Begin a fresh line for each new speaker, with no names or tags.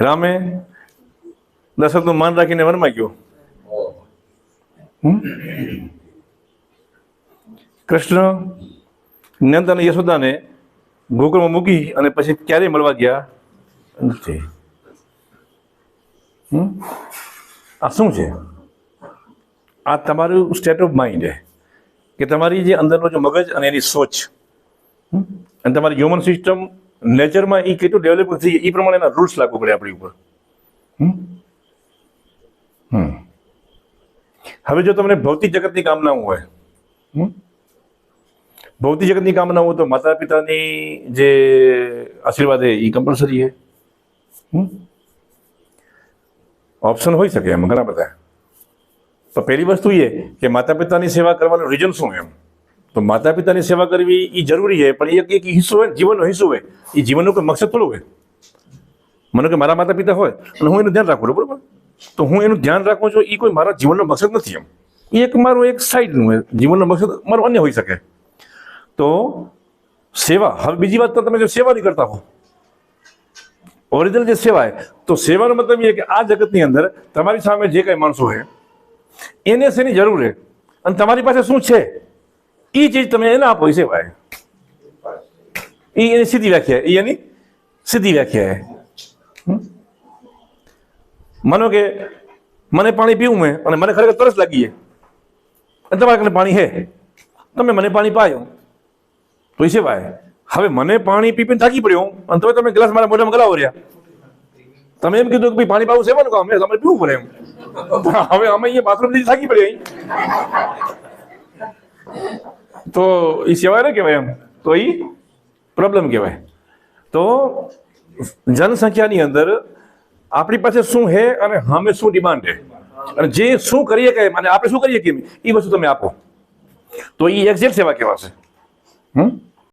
રામે દશરથનું માન રાખીને વનમાં ગયો? કૃષ્ણ નંદ અને યશોદાને ગોકુળમાં મૂકી અને પછી ક્યારેય મળવા ગયા નથી. આ શું છે? આ તમારું સ્ટેટ ઓફ માઇન્ડ કે તમારી જે અંદરનો જો મગજ અને એની સોચ? અને તમારી હ્યુમન સિસ્ટમ નેચરમાં એ કેટલું ડેવલપ થઈ એ પ્રમાણેના રૂલ્સ લાગુ પડે આપણી ઉપર. હવે જો તમને ભૌતિક જગતની કામના હોય? ભૌતિક જગતની કામના હોય તો માતા પિતાની જે આશીર્વાદ એ કમ્પલસરી છે. ઓપ્શન હોઈ શકે એમ, ઘણા બધા. તો પહેલી વસ્તુ એ કે માતા પિતાની સેવા કરવાનું રીઝન શું એમ? તો માતા પિતાની સેવા કરવી એ જરૂરી છે, પણ એક એક હિસ્સો હોય, જીવનનો હિસ્સો હોય એ જીવનનો કોઈ મકસદ થોડું હોય. મને કે મારા માતા પિતા હોય, અને હું એનું ધ્યાન રાખું, બરોબર? તો હું એનું ધ્યાન રાખું છું એ કોઈ મારા જીવનનો મકસદ નથી એમ. એક મારું એક સાઈડનું હોય, જીવનનો મકસદ મારો અન્ય હોઈ શકે. તો સેવા, હવે બીજી વાત તો તમે જો સેવા નહીં કરતા હો. ઓરિજિનલ જે સેવા તો સેવાનો મતલબ એ કે આ જગતની અંદર તમારી સામે જે કંઈ માણસો હોય એને શેની જરૂર છે? અને તમારી પાસે શું છે? એ ચીજ તમે એને આપો છે ભાઈ એ એની સીધી વ્યાખ્યા એ એની સીધી વ્યાખ્યા? માનો કે મને પાણી પીવું મેં, અને મને ખરેખર તરસ લાગી અને તમારા કને પાણી છે. તમે મને પાણી પાયો, તો એ છે હવે મને પાણી પીપીને થાકી પડ્યો, અને તમે તમે ગ્લાસ મારા મોઢામાં ગલાવો રહ્યા. તમે એમ કીધું કે ભાઈ પાણી પાવું સેવાનું છે તમારે પીવું પડે એમ. હવે અમે અહીંયા બાથરૂમથી થાકી પડ્યા તો એ સેવા ને કહેવાય એમ તો એ પ્રોબ્લેમ કહેવાય તો જનસંખ્યાની અંદર આપણી પાસે શું છે અને હમે શું ડિમાન્ડ હે અને જે શું કરીએ કે અને આપણે શું કરીએ કે એ વસ્તુ તમે આપો તો એ એક્ઝેક્ટ સેવા કહેવાશે હમ